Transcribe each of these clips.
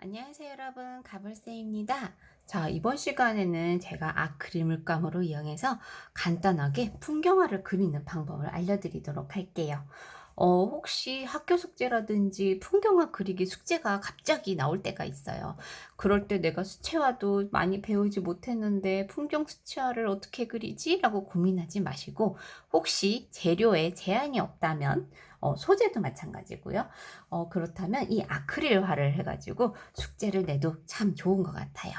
안녕하세요 여러분. 가불쌤입니다. 자 이번 시간에는 제가 아크릴 물감으로 이용해서 간단하게 풍경화를 그리는 방법을 알려드리도록 할게요. 어, 혹시 학교 숙제라든지 풍경화 그리기 숙제가 갑자기 나올 때가 있어요. 그럴 때 내가 수채화도 많이 배우지 못했는데 풍경 수채화를 어떻게 그리지? 라고 고민하지 마시고 혹시 재료에 제한이 없다면 어, 소재도 마찬가지고요. 어, 그렇다면 이 아크릴화를 해가지고 숙제를 내도 참 좋은 것 같아요.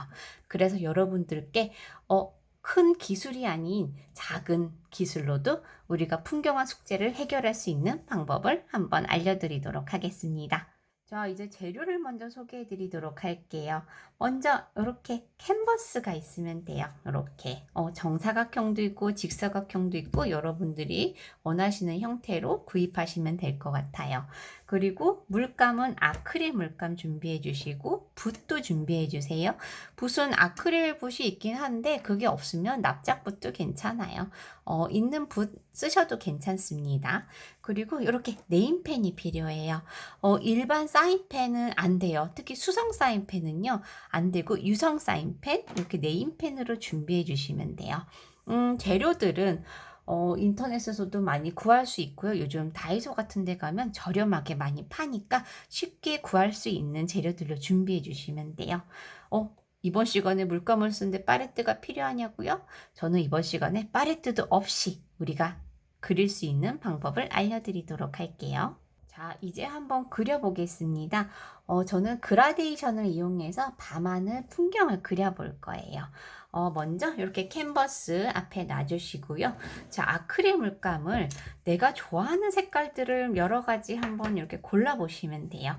그래서 여러분들께 어, 큰 기술이 아닌 작은 기술로도 우리가 풍경화 숙제를 해결할 수 있는 방법을 한번 알려드리도록 하겠습니다. 자, 이제 재료를 먼저 소개해 드리도록 할게요. 먼저 이렇게 캔버스가 있으면 돼요. 이렇게 어, 정사각형도 있고 직사각형도 있고 여러분들이 원하시는 형태로 구입하시면 될 것 같아요. 그리고 물감은 아크릴 물감 준비해 주시고 붓도 준비해 주세요. 붓은 아크릴 붓이 있긴 한데 그게 없으면 납작붓도 괜찮아요. 어, 있는 붓 쓰셔도 괜찮습니다. 그리고 이렇게 네임펜이 필요해요. 어, 일반 사인펜은 안 돼요. 특히 수성 사인펜은요. 안 되고 유성 사인펜 이렇게 네임펜으로 준비해 주시면 돼요. 음, 재료들은 어, 인터넷에서도 많이 구할 수 있고요. 요즘 다이소 같은 데 가면 저렴하게 많이 파니까 쉽게 구할 수 있는 재료들로 준비해 주시면 돼요. 어, 이번 시간에 물감을 쓰는데 파레트가 필요하냐고요? 저는 이번 시간에 파레트도 없이 우리가 그릴 수 있는 방법을 알려드리도록 할게요. 자, 이제 한번 그려보겠습니다. 어, 저는 그라데이션을 이용해서 밤하늘 풍경을 그려볼 거예요. 어, 먼저 이렇게 캔버스 앞에 놔주시고요. 자, 아크릴 물감을 내가 좋아하는 색깔들을 여러 가지 한번 이렇게 골라보시면 돼요.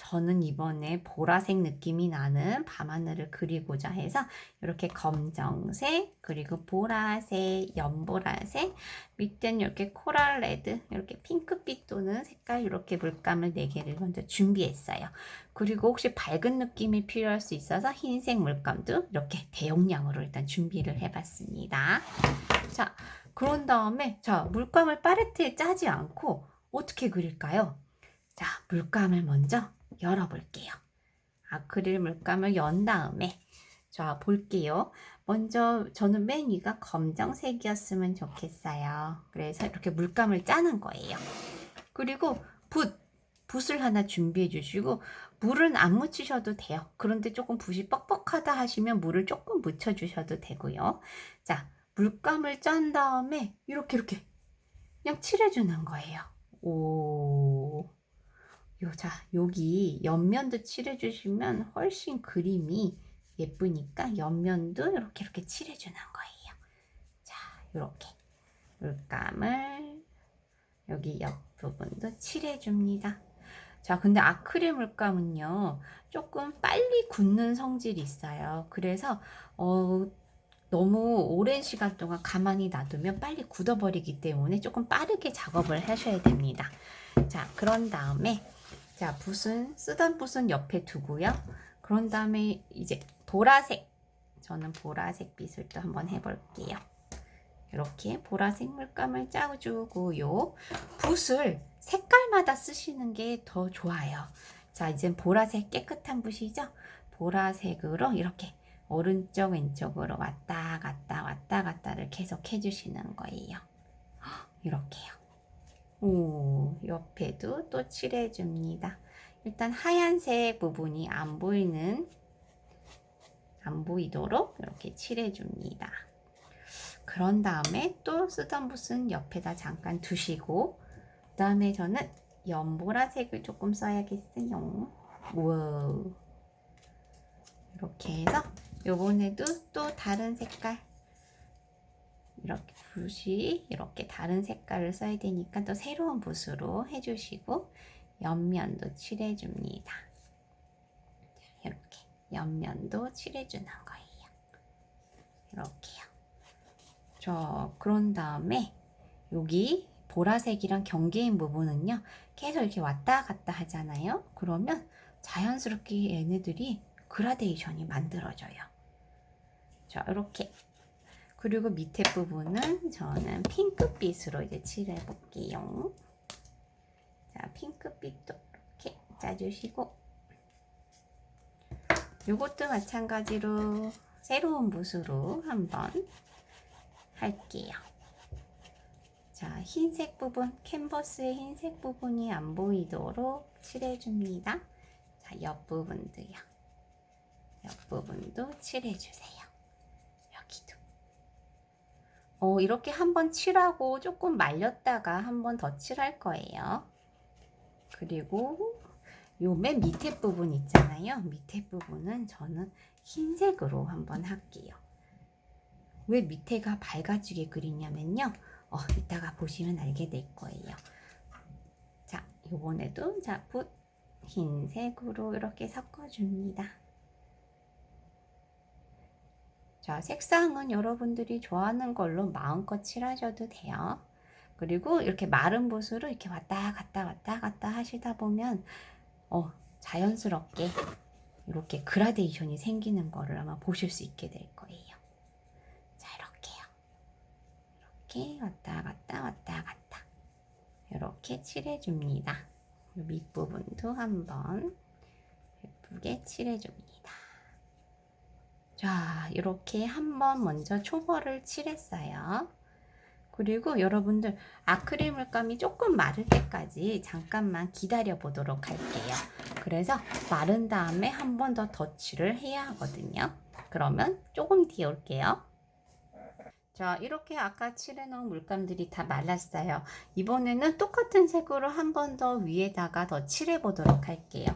저는 이번에 보라색 느낌이 나는 밤하늘을 그리고자 해서 이렇게 검정색, 그리고 보라색, 연보라색, 밑에는 이렇게 코랄 레드, 이렇게 핑크빛 도는 색깔 이렇게 물감을 4개를 먼저 준비했어요. 그리고 혹시 밝은 느낌이 필요할 수 있어서 흰색 물감도 이렇게 대용량으로 일단 준비를 해봤습니다. 자, 그런 다음에 자 물감을 파레트에 짜지 않고 어떻게 그릴까요? 자, 물감을 먼저 열어볼게요. 아크릴 물감을 연 다음에 자 볼게요. 먼저 저는 맨 위가 검정색이었으면 좋겠어요. 그래서 이렇게 물감을 짜는 거예요. 그리고 붓, 붓을 하나 준비해 주시고 물은 안 묻히셔도 돼요. 그런데 조금 붓이 뻑뻑하다 하시면 물을 조금 묻혀 주셔도 되고요. 자, 물감을 짠 다음에 이렇게 이렇게 그냥 칠해주는 거예요. 오. 요, 자, 여기 옆면도 칠해주시면 훨씬 그림이 예쁘니까 옆면도 이렇게 이렇게 칠해주는 거예요. 자, 이렇게 물감을 여기 옆 부분도 칠해줍니다. 자, 근데 아크릴 물감은요, 조금 빨리 굳는 성질이 있어요. 그래서, 어, 너무 오랜 시간 동안 가만히 놔두면 빨리 굳어버리기 때문에 조금 빠르게 작업을 하셔야 됩니다. 자, 그런 다음에 자, 붓은 쓰던 붓은 옆에 두고요. 그런 다음에 이제 보라색 저는 보라색 빗을 또 한번 해볼게요. 이렇게 보라색 물감을 짜주고요. 붓을 색깔마다 쓰시는 게 더 좋아요. 자, 이제 보라색 깨끗한 붓이죠? 보라색으로 이렇게 오른쪽 왼쪽으로 왔다 갔다 왔다 갔다를 계속 해주시는 거예요. 이렇게요. 오, 옆에도 또 칠해줍니다. 일단 하얀색 부분이 안 보이는, 안 보이도록 이렇게 칠해줍니다. 그런 다음에 또 쓰던 붓은 옆에다 잠깐 두시고, 그 다음에 저는 연보라색을 조금 써야겠어요. 우와. 이렇게 해서 요번에도 또 다른 색깔 이렇게 붓이 이렇게 다른 색깔을 써야 되니까 또 새로운 붓으로 해주시고 옆면도 칠해줍니다. 이렇게 옆면도 칠해주는 거예요. 이렇게요. 저 그런 다음에 여기 보라색이랑 경계인 부분은요 계속 이렇게 왔다 갔다 하잖아요. 그러면 자연스럽게 얘네들이 그라데이션이 만들어져요. 자 이렇게 그리고 밑에 부분은 저는 핑크빛으로 이제 칠해 볼게요. 자, 핑크빛도 이렇게 짜주시고 이것도 마찬가지로 새로운 붓으로 한번 할게요. 자, 흰색 부분, 캔버스의 흰색 부분이 안 보이도록 칠해줍니다. 자, 옆부분도요. 옆부분도 칠해주세요. 어, 이렇게 한번 칠하고 조금 말렸다가 한번 더 칠할 거예요. 그리고 요 맨 밑에 부분 있잖아요. 밑에 부분은 저는 흰색으로 한번 할게요. 왜 밑에가 밝아지게 그리냐면요. 어, 이따가 보시면 알게 될 거예요. 자, 요번에도 자, 붓 흰색으로 이렇게 섞어줍니다. 자, 색상은 여러분들이 좋아하는 걸로 마음껏 칠하셔도 돼요. 그리고 이렇게 마른 붓으로 이렇게 왔다 갔다 왔다 갔다 하시다 보면 어, 자연스럽게 이렇게 그라데이션이 생기는 거를 아마 보실 수 있게 될 거예요. 자, 이렇게요. 이렇게 왔다 갔다 왔다 갔다. 이렇게 칠해줍니다. 밑부분도 한번 예쁘게 칠해줍니다. 자, 이렇게 한번 먼저 초벌을 칠했어요. 그리고 여러분들 아크릴 물감이 조금 마를 때까지 잠깐만 기다려 보도록 할게요. 그래서 마른 다음에 한 번 더 덧칠을 해야 하거든요. 그러면 조금 뒤에 올게요. 자, 이렇게 아까 칠해놓은 물감들이 다 말랐어요. 이번에는 똑같은 색으로 한 번 더 위에다가 더 칠해 보도록 할게요.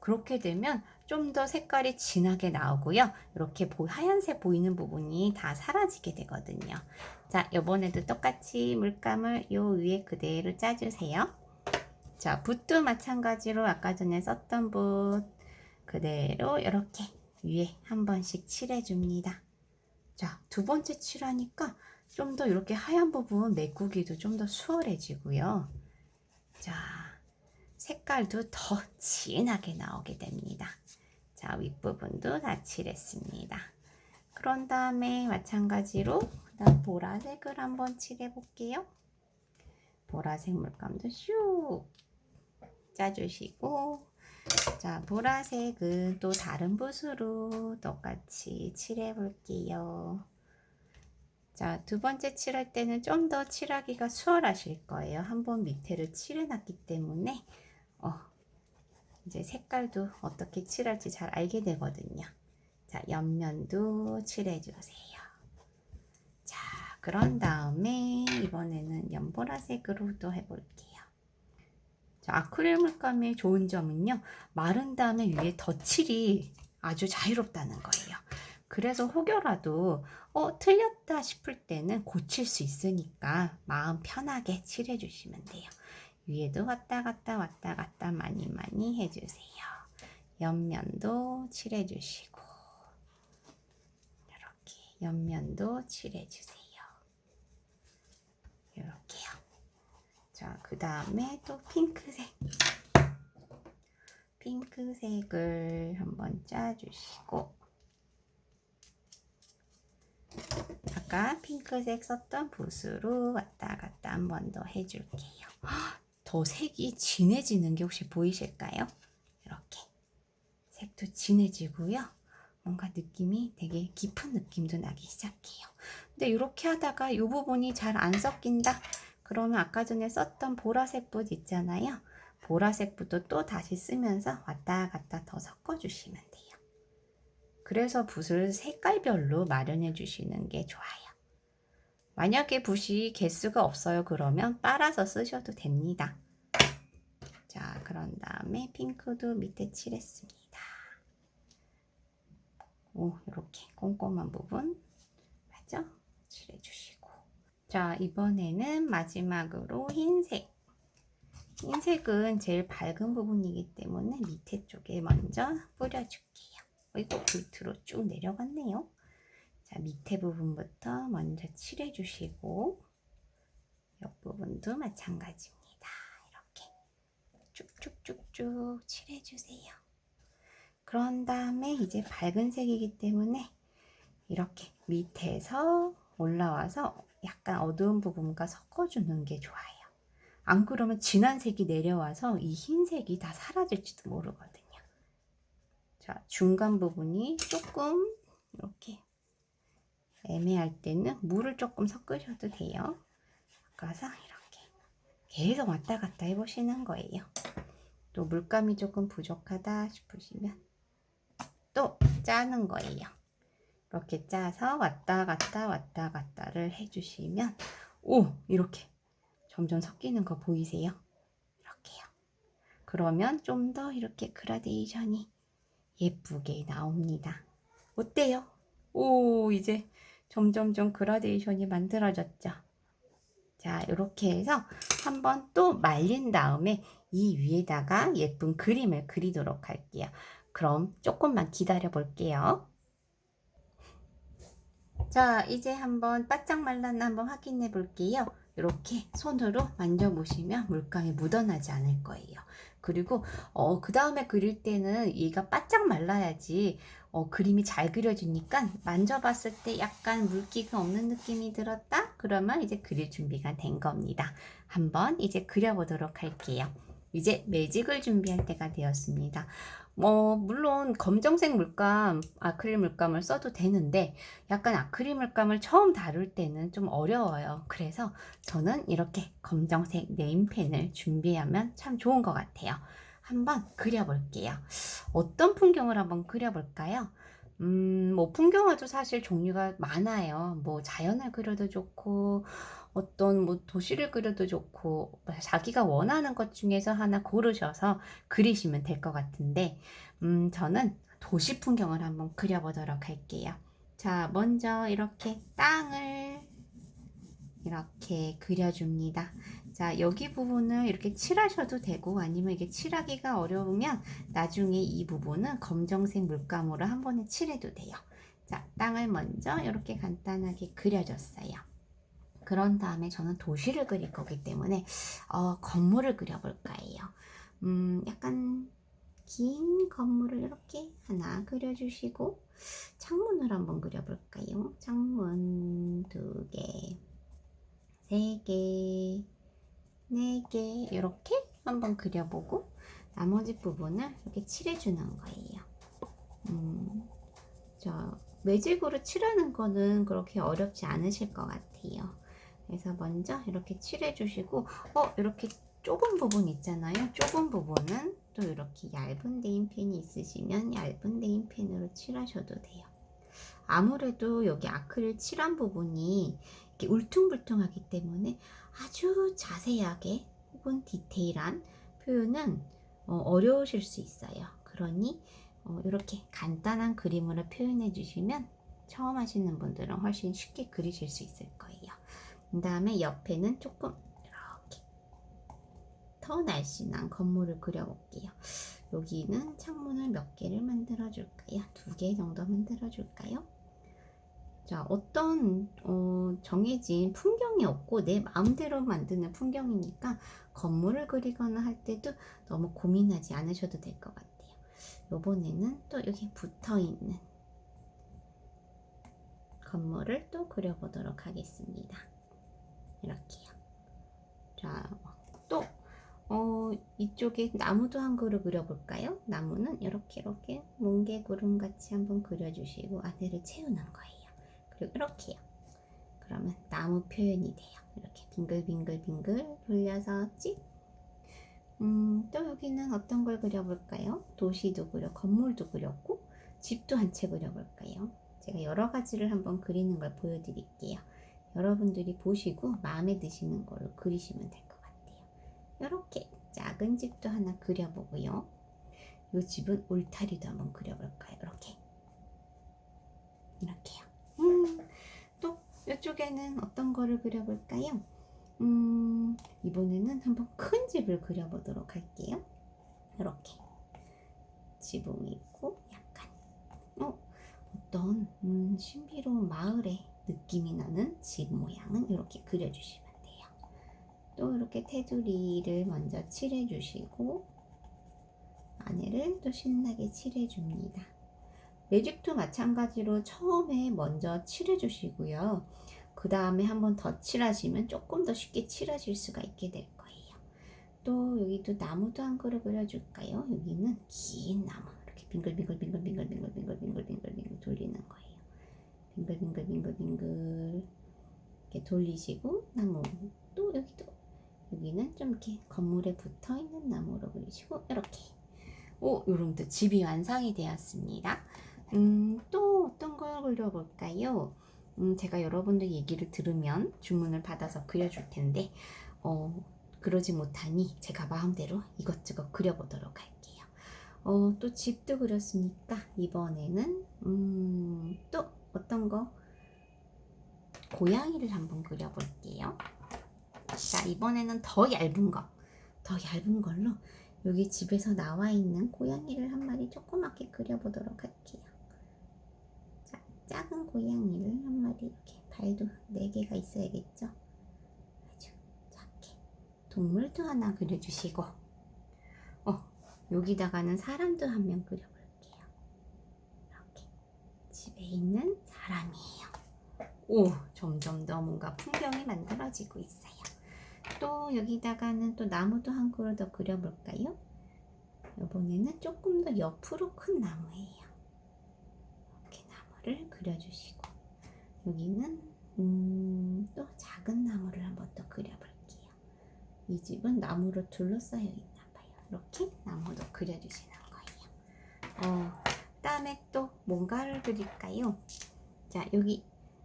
그렇게 되면 좀 더 색깔이 진하게 나오고요. 이렇게 보, 하얀색 보이는 부분이 다 사라지게 되거든요. 자, 이번에도 똑같이 물감을 요 위에 그대로 짜주세요. 자, 붓도 마찬가지로 아까 전에 썼던 붓 그대로 이렇게 위에 한 번씩 칠해줍니다. 자, 두 번째 칠하니까 좀 더 이렇게 하얀 부분 메꾸기도 좀 더 수월해지고요. 자, 색깔도 더 진하게 나오게 됩니다. 자, 윗부분도 다 칠했습니다. 그런 다음에 마찬가지로 그다음 보라색을 한번 칠해 볼게요. 보라색 물감도 슉 짜주시고 자 보라색은 또 다른 붓으로 똑같이 칠해 볼게요. 자, 두 번째 칠할 때는 좀 더 칠하기가 수월하실 거예요. 한번 밑에를 칠해놨기 때문에 어, 이제 색깔도 어떻게 칠할지 잘 알게 되거든요. 자, 옆면도 칠해주세요. 자, 그런 다음에 이번에는 연보라색으로 또 해볼게요. 자, 아크릴 물감의 좋은 점은요. 마른 다음에 위에 덧칠이 아주 자유롭다는 거예요. 그래서 혹여라도 어, 틀렸다 싶을 때는 고칠 수 있으니까 마음 편하게 칠해 주시면 돼요. 위에도 왔다 갔다 왔다 갔다 많이 많이 해주세요. 옆면도 칠해 주시고 이렇게 옆면도 칠해 주세요. 이렇게요. 자, 그 다음에 또 핑크색. 핑크색을 한번 짜주시고 아까 핑크색 썼던 붓으로 왔다 갔다 한 번 더 해줄게요. 더 색이 진해지는 게 혹시 보이실까요? 이렇게 색도 진해지고요. 뭔가 느낌이 되게 깊은 느낌도 나기 시작해요. 근데 이렇게 하다가 이 부분이 잘 안 섞인다. 그러면 아까 전에 썼던 보라색 붓 있잖아요. 보라색 붓도 또 다시 쓰면서 왔다 갔다 더 섞어주시면 돼요. 그래서 붓을 색깔별로 마련해 주시는 게 좋아요. 만약에 붓이 개수가 없어요. 그러면 빨아서 쓰셔도 됩니다. 자, 그런 다음에 핑크도 밑에 칠했습니다. 오, 이렇게 꼼꼼한 부분 맞죠? 칠해주시고. 자, 이번에는 마지막으로 흰색. 흰색은 제일 밝은 부분이기 때문에 밑에 쪽에 먼저 뿌려줄게요. 이거 밑으로 쭉 내려갔네요. 자, 밑에 부분부터 먼저 칠해주시고 옆 부분도 마찬가지입니다. 쭉쭉쭉쭉 칠해주세요. 그런 다음에 이제 밝은 색이기 때문에 이렇게 밑에서 올라와서 약간 어두운 부분과 섞어주는 게 좋아요. 안 그러면 진한 색이 내려와서 이 흰색이 다 사라질지도 모르거든요. 자, 중간 부분이 조금 이렇게 애매할 때는 물을 조금 섞으셔도 돼요. 섞어서 이렇게 계속 왔다 갔다 해보시는 거예요. 또 물감이 조금 부족하다 싶으시면 또 짜는 거예요. 이렇게 짜서 왔다 갔다 왔다 갔다를 해주시면 오 이렇게 점점 섞이는 거 보이세요? 이렇게요. 그러면 좀 더 이렇게 그라데이션이 예쁘게 나옵니다. 어때요? 오 이제 점점점 그라데이션이 만들어졌죠. 자 이렇게 해서 한번 또 말린 다음에 이 위에다가 예쁜 그림을 그리도록 할게요. 그럼 조금만 기다려 볼게요. 자, 이제 한번 바짝 말랐나 한번 확인해 볼게요. 이렇게 손으로 만져보시면 물감이 묻어나지 않을 거예요. 그리고 어, 그 다음에 그릴 때는 얘가 바짝 말라야지 어, 그림이 잘 그려지니까 만져봤을 때 약간 물기가 없는 느낌이 들었다? 그러면 이제 그릴 준비가 된 겁니다. 한번 이제 그려보도록 할게요. 이제 매직을 준비할 때가 되었습니다. 뭐 물론 검정색 물감, 아크릴 물감을 써도 되는데 약간 아크릴 물감을 처음 다룰 때는 좀 어려워요. 그래서 저는 이렇게 검정색 네임펜을 준비하면 참 좋은 것 같아요. 한번 그려볼게요. 어떤 풍경을 한번 그려볼까요? 음, 뭐 풍경화도 사실 종류가 많아요. 뭐 자연을 그려도 좋고 어떤 뭐 도시를 그려도 좋고 자기가 원하는 것 중에서 하나 고르셔서 그리시면 될 것 같은데 음, 저는 도시 풍경을 한번 그려보도록 할게요. 자, 먼저 이렇게 땅을 이렇게 그려줍니다. 자, 여기 부분을 이렇게 칠하셔도 되고 아니면 이게 칠하기가 어려우면 나중에 이 부분은 검정색 물감으로 한 번에 칠해도 돼요. 자, 땅을 먼저 이렇게 간단하게 그려줬어요. 그런 다음에 저는 도시를 그릴 거기 때문에 어, 건물을 그려볼 거예요. 음, 약간 긴 건물을 이렇게 하나 그려주시고 창문을 한번 그려볼까요? 창문 두 개, 세 개, 네개 이렇게 한번 그려보고 나머지 부분을 이렇게 칠해주는 거예요. 음, 저 매직으로 칠하는 거는 그렇게 어렵지 않으실 것 같아요. 그래서 먼저 이렇게 칠해주시고 어 이렇게 좁은 부분 있잖아요. 좁은 부분은 또 이렇게 얇은 네임펜이 있으시면 얇은 네임펜으로 칠하셔도 돼요. 아무래도 여기 아크릴 칠한 부분이 이렇게 울퉁불퉁하기 때문에 아주 자세하게 혹은 디테일한 표현은 어, 려우실 수 있어요. 그러니 어, 이렇게 간단한 그림으로 표현해 주시면 처음 하시는 분들은 훨씬 쉽게 그리실 수 있을 거예요. 그 다음에 옆에는 조금 이렇게 더 날씬한 건물을 그려볼게요. 여기는 창문을 몇 개를 만들어 줄까요? 두 개 정도 만들어 줄까요? 자, 어떤 어, 정해진 풍경이 없고 내 마음대로 만드는 풍경이니까 건물을 그리거나 할 때도 너무 고민하지 않으셔도 될 것 같아요. 요번에는 또 여기 붙어 있는 건물을 또 그려보도록 하겠습니다. 이렇게요. 자, 또 어, 이쪽에 나무도 한 그루 그려볼까요? 나무는 이렇게 이렇게 뭉게구름 같이 한번 그려주시고 안에를 채우는 거예요. 그리고 이렇게요. 그러면 나무 표현이 돼요. 이렇게 빙글빙글빙글 돌려서 찍. 음, 또 여기는 어떤 걸 그려볼까요? 도시도 그려, 건물도 그렸고 집도 한 채 그려볼까요? 제가 여러 가지를 한번 그리는 걸 보여드릴게요. 여러분들이 보시고 마음에 드시는 걸로 그리시면 될 것 같아요. 이렇게 작은 집도 하나 그려보고요. 이 집은 울타리도 한번 그려볼까요? 이렇게 이렇게요. 이쪽에는 어떤 거를 그려볼까요? 음, 이번에는 한번 큰 집을 그려보도록 할게요. 이렇게 지붕이 있고 약간 어, 어떤 음, 신비로운 마을의 느낌이 나는 집 모양은 이렇게 그려주시면 돼요. 또 이렇게 테두리를 먼저 칠해주시고 안에를 또 신나게 칠해줍니다. 매직도 마찬가지로 처음에 먼저 칠해 주시고요. 그 다음에 한 번 더 칠하시면 조금 더 쉽게 칠하실 수가 있게 될 거예요. 또 여기도 나무도 한 그루 그려줄까요? 여기는 긴 나무, 이렇게 빙글빙글빙글빙글빙글빙글빙글빙글 돌리는 거예요. 빙글빙글빙글빙글 이렇게 돌리시고 나무 또 여기도 여기는 좀 이렇게 건물에 붙어 있는 나무로 그리시고 이렇게 오 요런도 집이 완성이 되었습니다. 음, 또 어떤 걸 그려볼까요? 음, 제가 여러분들 얘기를 들으면 주문을 받아서 그려줄 텐데 어, 그러지 못하니 제가 마음대로 이것저것 그려보도록 할게요. 어, 또 집도 그렸으니까 이번에는 음, 또 어떤 거 고양이를 한번 그려볼게요. 자, 이번에는 더 얇은 거, 더 얇은 걸로 여기 집에서 나와 있는 고양이를 한 마리 조그맣게 그려보도록 할게요. 자, 작은 고양이를 한 마리 이렇게 발도 네 개가 있어야겠죠? 아주 작게. 동물도 하나 그려주시고, 어, 여기다가는 사람도 한 명 그려볼게요. 이렇게 집에 있는 사람이에요. 오, 점점 더 뭔가 풍경이 만들어지고 있어요. 또 여기다가는 또 나무도 한 그루 더 그려볼까요? 이번에는 조금 더 옆으로 큰 나무예요. 나무를 그려주시고 여기는 음, 또 작은 나무를 한번 더 그려볼게요. 이 집은 나무로 둘러싸여 있나 봐요. 이렇게 나무도 그려주시는 거예요. 어, 그다음에 또 뭔가를 그릴까요? 자, 여기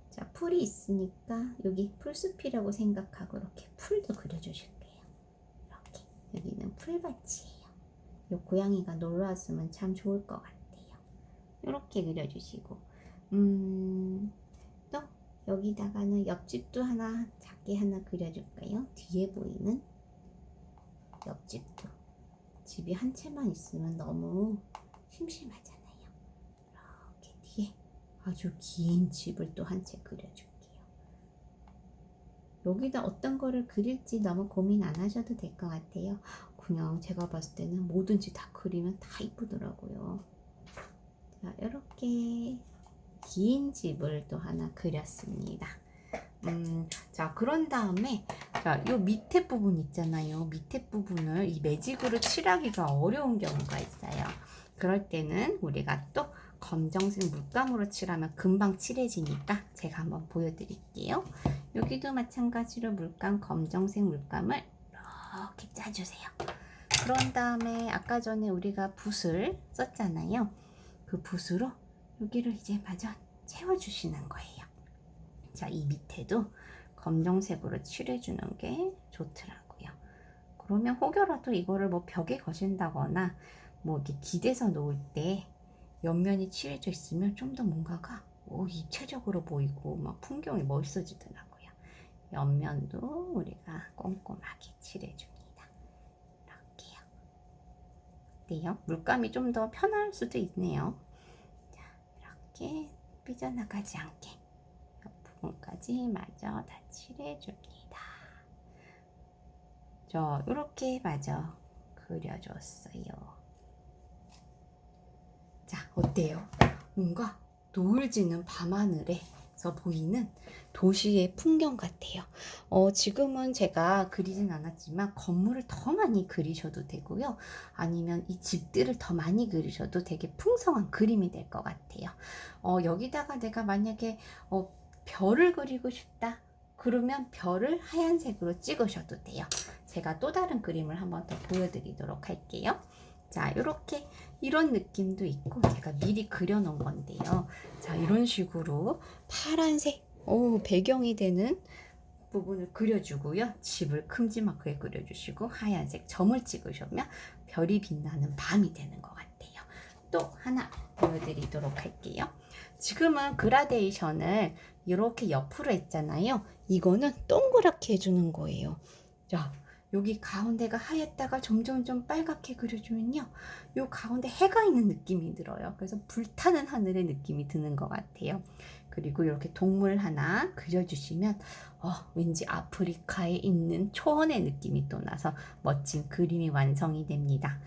자, 풀이 있으니까 여기 풀숲이라고 생각하고 이렇게 풀도 그려주실게요. 이렇게 여기는 풀밭이에요. 요 고양이가 놀러 왔으면 참 좋을 것 같아요. 이렇게 그려주시고, 음, 또 여기다가는 옆집도 하나 작게 하나 그려줄까요? 뒤에 보이는 옆집도 집이 한 채만 있으면 너무 심심하잖아요. 이렇게 뒤에 아주 긴 집을 또 한 채 그려줄게요. 여기다 어떤 거를 그릴지 너무 고민 안 하셔도 될 것 같아요. 그냥 제가 봤을 때는 뭐든지 다 그리면 다 이쁘더라고요. 자, 이렇게 긴 집을 또 하나 그렸습니다. 음, 자, 그런 다음에, 자, 요 밑에 부분 있잖아요. 밑에 부분을 이 매직으로 칠하기가 어려운 경우가 있어요. 그럴 때는 우리가 또 검정색 물감으로 칠하면 금방 칠해지니까 제가 한번 보여드릴게요. 여기도 마찬가지로 물감, 검정색 물감을 이렇게 짜주세요. 그런 다음에 아까 전에 우리가 붓을 썼잖아요. 그 붓으로 여기를 이제 마저 채워주시는 거예요. 자, 이 밑에도 검정색으로 칠해주는 게 좋더라고요. 그러면 혹여라도 이거를 뭐 벽에 거신다거나 뭐 이렇게 기대서 놓을 때 옆면이 칠해져 있으면 좀 더 뭔가가 오, 입체적으로 보이고 막 풍경이 멋있어지더라고요. 옆면도 우리가 꼼꼼하게 칠해줍니다. 이렇게요. 어때요? 물감이 좀 더 편할 수도 있네요. 자, 이렇게 삐져나가지 않게 옆 부분까지 마저 다 칠해줍니다. 저 이렇게 마저 그려줬어요. 자, 어때요? 뭔가 노을 지는 밤하늘에서 보이는 도시의 풍경 같아요. 어, 지금은 제가 그리진 않았지만 건물을 더 많이 그리셔도 되고요. 아니면 이 집들을 더 많이 그리셔도 되게 풍성한 그림이 될 것 같아요. 어, 여기다가 내가 만약에 어, 별을 그리고 싶다. 그러면 별을 하얀색으로 찍으셔도 돼요. 제가 또 다른 그림을 한번 더 보여드리도록 할게요. 자, 이렇게 이런 느낌도 있고 제가 미리 그려놓은 건데요. 자, 이런 식으로 파란색 오, 배경이 되는 부분을 그려주고요. 집을 큼지막하게 그려주시고 하얀색 점을 찍으시면 별이 빛나는 밤이 되는 것 같아요. 또 하나 보여드리도록 할게요. 지금은 그라데이션을 이렇게 옆으로 했잖아요. 이거는 동그랗게 해주는 거예요. 자, 여기 가운데가 하얗다가 점점 좀 빨갛게 그려주면요. 요 가운데 해가 있는 느낌이 들어요. 그래서 불타는 하늘의 느낌이 드는 것 같아요. 그리고 이렇게 동물 하나 그려주시면 어, 왠지 아프리카에 있는 초원의 느낌이 또 나서 멋진 그림이 완성이 됩니다.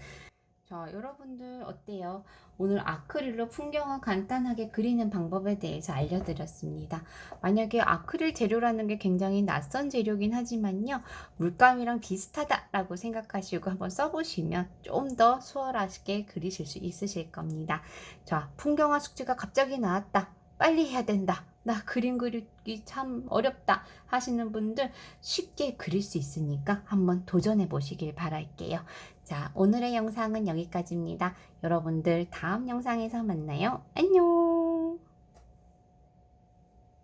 자, 여러분들 어때요? 오늘 아크릴로 풍경을 간단하게 그리는 방법에 대해서 알려드렸습니다. 만약에 아크릴 재료라는 게 굉장히 낯선 재료긴 하지만요. 물감이랑 비슷하다라고 생각하시고 한번 써보시면 좀 더 수월하게 그리실 수 있으실 겁니다. 자, 풍경화 숙제가 갑자기 나왔다. 빨리 해야 된다. 나 그림 그리기 참 어렵다 하시는 분들 쉽게 그릴 수 있으니까 한번 도전해 보시길 바랄게요. 자, 오늘의 영상은 여기까지입니다. 여러분들 다음 영상에서 만나요. 안녕!